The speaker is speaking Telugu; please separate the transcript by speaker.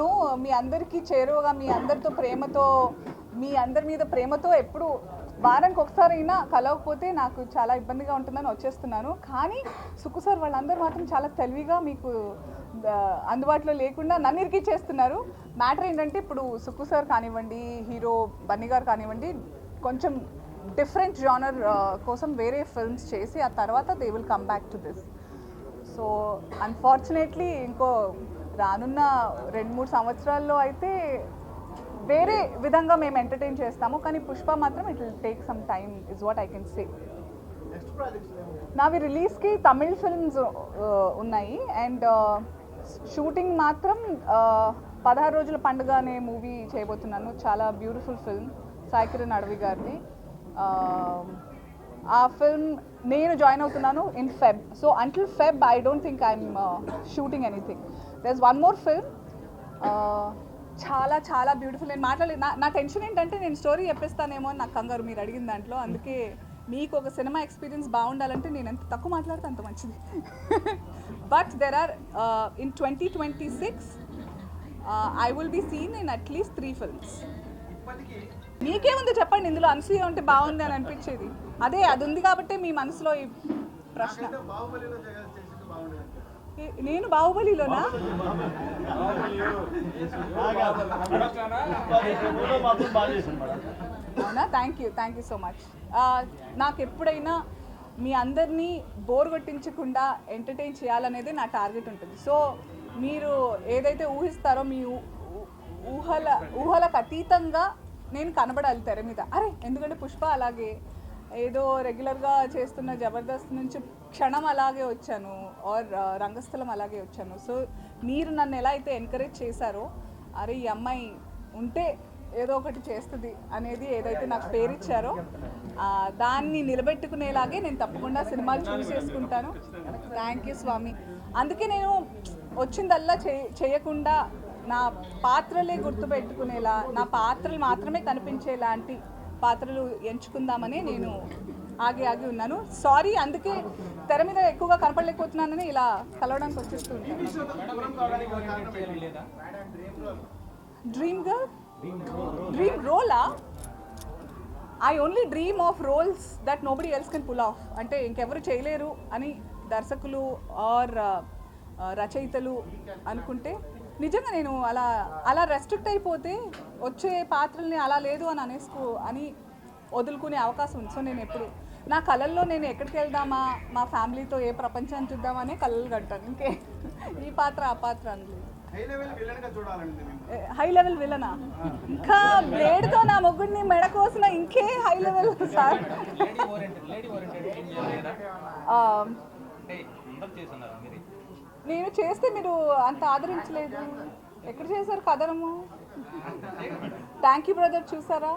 Speaker 1: నేను మీ అందరికీ చేరువగా మీ అందరితో ప్రేమతో మీ అందరి మీద ప్రేమతో ఎప్పుడు వారానికి ఒకసారి అయినా కలవకపోతే నాకు చాలా ఇబ్బందిగా ఉంటుందని వచ్చేస్తున్నాను. కానీ సుక్కు సార్ వాళ్ళందరూ మాత్రం చాలా తెలివిగా మీకు అందుబాటులో లేకుండా నన్ను ఇరికిచ్చేస్తున్నారు. మ్యాటర్ ఏంటంటే ఇప్పుడు సుక్కు సార్ కానివ్వండి హీరో బన్నీ గారు కానివ్వండి కొంచెం డిఫరెంట్ జానర్ కోసం వేరే ఫిల్మ్స్ చేసి ఆ తర్వాత they will come back to this. So unfortunately ఇంకో రానున్న రెండు మూడు సంవత్సరాల్లో అయితే వేరే విధంగా మేము ఎంటర్టైన్ చేస్తాము. కానీ పుష్ప మాత్రం it will take some time is what I can say నావి రిలీజ్కి తమిళ్ ఫిల్మ్స్ ఉన్నాయి. అండ్ షూటింగ్ మాత్రం పదహారు రోజుల పండుగ అనే మూవీ చేయబోతున్నాను. చాలా బ్యూటిఫుల్ ఫిల్మ్ సాయికిరణ్ అడవి గారిది. ఆ ఫిల్మ్ నేను జాయిన్ అవుతున్నాను in Feb so until Feb I don't think I'm shooting anything there one more film చాలా చాలా బ్యూటిఫుల్ నేను మాట్లాడలేదు. నా నా టెన్షన్ ఏంటంటే నేను స్టోరీ చెప్పేస్తానేమో అని నాకు కంగారు మీరు అడిగిన దాంట్లో. అందుకే మీకు ఒక సినిమా ఎక్స్పీరియన్స్ బాగుండాలంటే నేను ఎంత తక్కువ మాట్లాడితే అంత మంచిది. But there are in twenty twenty six I will be seen in at least three films మీకేముంది చెప్పండి ఇందులో అనసూయ ఉంటే బాగుంది అని అనిపించేది. అదే అది ఉంది కాబట్టి మీ మనసులో ఈ ప్రశ్న. నేను బాహుబలిలోనా? అవునా? Thank you thank you so much నాకు ఎప్పుడైనా మీ అందరినీ బోర్ కొట్టించకుండా ఎంటర్టైన్ చేయాలనేది నా టార్గెట్ ఉంటుంది. సో మీరు ఏదైతే ఊహిస్తారో మీ ఊహలకు అతీతంగా నేను కనబడాలి తెర మీద. అరే ఎందుకంటే పుష్ప అలాగే ఏదో రెగ్యులర్గా చేస్తున్న జబర్దస్త్ నుంచి క్షణం అలాగే వచ్చాను. ఆర్ రంగస్థలం అలాగే వచ్చాను. సో మీరు నన్ను ఎలా అయితే ఎంకరేజ్ చేశారో అరే ఈ అమ్మాయి ఉంటే ఏదో ఒకటి చేస్తుంది అనేది ఏదైతే నాకు పేరు ఇచ్చారో దాన్ని నిలబెట్టుకునేలాగే నేను తప్పకుండా సినిమాలు చూస్ చేసుకుంటాను. థ్యాంక్ యూ స్వామి. అందుకే నేను వచ్చిందల్లా చే చేయకుండా నా పాత్రలే గుర్తుపెట్టుకునేలా నా పాత్రలు మాత్రమే కనిపించేలాంటి పాత్రలు ఎంచుకుందామని నేను ఆగి ఆగి ఉన్నాను. సారీ అందుకే తెర మీద ఎక్కువగా కనపడలేకపోతున్నానని ఇలా కలవడానికి వచ్చేస్తూ ఉంటాను. Dream girl dream రోలా I only dream of roles that nobody else can pull off అంటే ఇంకెవరు చేయలేరు అని దర్శకులు ఆర్ రచయితలు అనుకుంటే నిజంగా నేను అలా అలా రెస్ట్రిక్ట్ అయిపోతే వచ్చే పాత్రల్ని అలా లేదు అని అనేసుకో అని వదులుకునే అవకాశం ఉంది. సో నేను ఎప్పుడు నా కళల్లో నేను ఎక్కడికి వెళ్దామా మా ఫ్యామిలీతో ఏ ప్రపంచాన్ని చూద్దామనే కళలు కట్టాను ఇంకే ఈ పాత్ర ఆ పాత్ర అనలేదు
Speaker 2: హై లెవెల్ విలన్గా చూడాలండి మేము
Speaker 1: హై లెవెల్ విలనా ఇంకా బ్లేడ్తో నా మొగ్గుడిని మెడ కోసిన ఇంకే high level sir
Speaker 3: lady oriented lady oriented ఏం చేయలేదా
Speaker 1: ఆ,
Speaker 3: అంటే అందరు చేస్తున్నారు మీరు?
Speaker 1: నేను చేస్తే మీరు అంత ఆదరించలేదు. ఎక్కడ చేశారు కథనము? థ్యాంక్ యూ బ్రదర్ చూసారా?